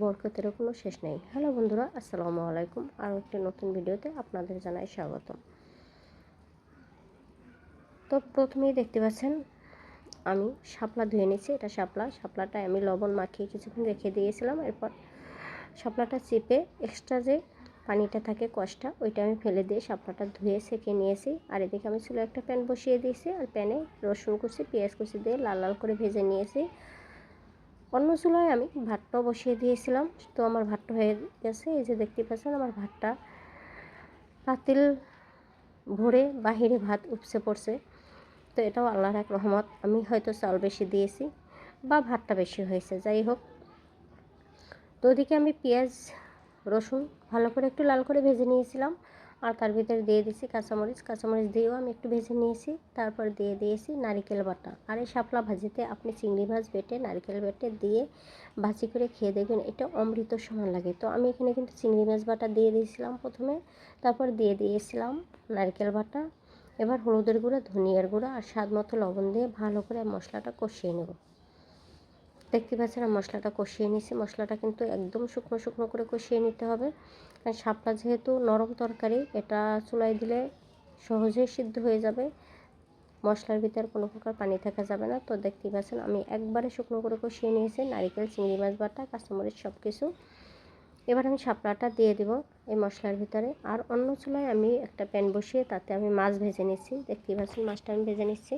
বরকতেরও কোনো শেষ নেই। হ্যালো বন্ধুরা, আসসালামু আলাইকুম। আরও একটি নতুন ভিডিওতে আপনাদের জানাই স্বাগতম। তো প্রথমেই দেখতে পাচ্ছেন, আমি শাপলা ধুয়ে নিচ্ছি এটা শাপলা। শাপলাটা আমি লবণ মাখিয়ে কিছুক্ষণ রেখে দিয়েছিলাম। এরপর শাপলাটা চেপে এক্সট্রা যে পানিটা থাকে কষটা, ওইটা আমি ফেলে দিয়ে শাপলাটা ধুয়ে সেঁকে নিয়েছি। আর এদিকে আমি ছিল একটা প্যান বসিয়ে দিয়েছি। আর প্যানে রসুন কুচি, পেঁয়াজ কুচি দিয়ে লাল লাল করে ভেজে নিয়েছি। অন্য চুলায় আমি ভাতটাও বসিয়ে দিয়েছিলাম। তো আমার ভাতটা হয়ে গেছে। এই যে দেখতে পাচ্ছেন, আমার ভাতটা পাতিল ভরে বাহিরে ভাত উপসে পড়ছে। তো এটাও আল্লাহর এক রহমত। আমি হয়তো চাল বেশি দিয়েছি বা ভাতটা বেশি হয়েছে, যাই হোক। তো ওদিকে আমি পেঁয়াজ, রসুন ভালো করে একটু লাল করে ভেজে নিয়েছিলাম। আর তার ভিতরে দিয়ে দিয়েছি কাঁচামরিচ। কাঁচামরিচ দিয়েও আমি একটু ভেজে নিয়েছি। তারপর দিয়ে দিয়েছি নারিকেল বাটা। আর এই শাপলা ভাজিতে আপনি চিংড়ি মাছ বেটে নারিকেল বেটে দিয়ে ভাজি করে খেয়ে দেখবেন এটা অমৃত সমান লাগে। তো আমি এখানে কিন্তু চিংড়ি মাছ বাটা দিয়ে দিয়েছিলাম প্রথমে। তারপর দিয়ে দিয়েছিলাম নারকেল বাটা। এবার হলুদের গুঁড়া, ধনিয়ার গুঁড়া আর স্বাদ মতো লবণ দিয়ে ভালো করে মশলাটা কষিয়ে নেব। দেখতে পাচ্ছেন মশলাটা কষিয়ে নিয়েছি। মশলাটা কিন্তু একদম শুকনো শুকনো করে কষিয়ে নিতে হবে। কারণ শাপলা যেহেতু নরম তরকারি, এটা চুলায় দিলে সহজেই সিদ্ধ হয়ে যাবে। মশলার ভিতরে কোনো প্রকার পানি থাকা যাবে না। তো দেখতেই পাচ্ছেন, আমি একবারে শুকনো করে কষিয়ে নিয়েছি। নারিকেল, চিংড়ি মাছ, বাটা, কাঁচামরিচ সব কিছু এবার আমি শাপলাটা দিয়ে দেব এই মশলার ভিতরে। আর অন্য চুলায় আমি একটা প্যান বসিয়ে তাতে আমি মাছ ভেজে নিচ্ছি। দেখতেই পাচ্ছেন, মাছটা আমি ভেজে নিচ্ছি।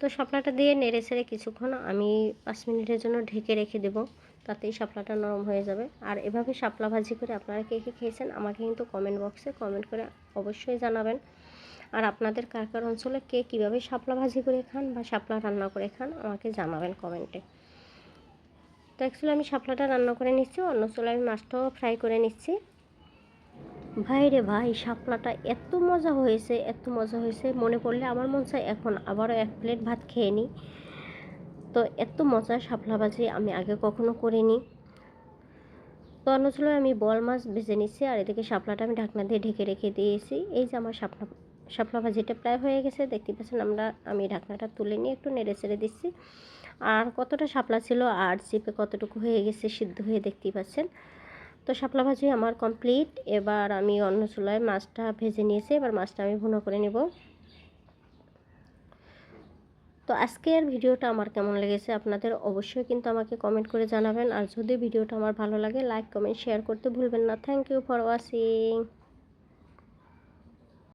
তো শাপলাটা দিয়ে নেড়ে ছেড়ে কিছুক্ষণ আমি পাঁচ মিনিটের জন্য ঢেকে রেখে দেবো, তাতেই শাপলাটা নরম হয়ে যাবে। আর এভাবে শাপলা ভাজি করে আপনারা কে কে খেয়েছেন আমাকে কিন্তু কমেন্ট বক্সে কমেন্ট করে অবশ্যই জানাবেন। আর আপনাদের কার কার অঞ্চলে কে কীভাবে শাপলা ভাজি করে খান বা শাপলা রান্না করে খান আমাকে জানাবেন কমেন্টে তো অ্যাকচুয়ালি আমি শাপলাটা রান্না করে নিচ্ছি, অন্য চলে আমি মাছটাও ফ্রাই করে নিচ্ছি। ভাই রে ভাই, শাপলাটা এত মজা হয়েছে, এত মজা হয়েছে। মনে পড়লে আমার মন চায় এখন আবারও এক প্লেট ভাত খেয়ে নিই। তো এত মজা শাপলা ভাজি আমি আগে কখনো করিনি। তো অন্য ছিল আমি বল মাছ ভেজে নিচ্ছি আর এদিকে শাপলাটা আমি ঢাকনা দিয়ে ঢেকে রেখে দিয়েছি। এই যে আমার শাপলা শাপলা ভাজিটা প্রায় হয়ে গেছে, দেখতে পাচ্ছেন আমরা, আমি ঢাকনাটা তুলে নিয়ে একটু নেড়ে চেড়ে দিচ্ছি। আর কতটা শাপলা ছিল, আর চিপে কতটুকু হয়ে গেছে, সিদ্ধ হয়ে দেখতেই পাচ্ছেন। তো শাপলা ভাজি আমার কমপ্লিট। এবার আমি অন্য চুলায় মাছটা ভেজে নিয়েছি। এবার মাছটা আমি ভুনো করে নেব। তো আজকের ভিডিওটা আমার কেমন লেগেছে আপনাদের অবশ্যই কিন্তু আমাকে কমেন্ট করে জানাবেন। আর যদি ভিডিওটা আমার ভালো লাগে লাইক কমেন্ট শেয়ার করতে ভুলবেন না। Thank you for watching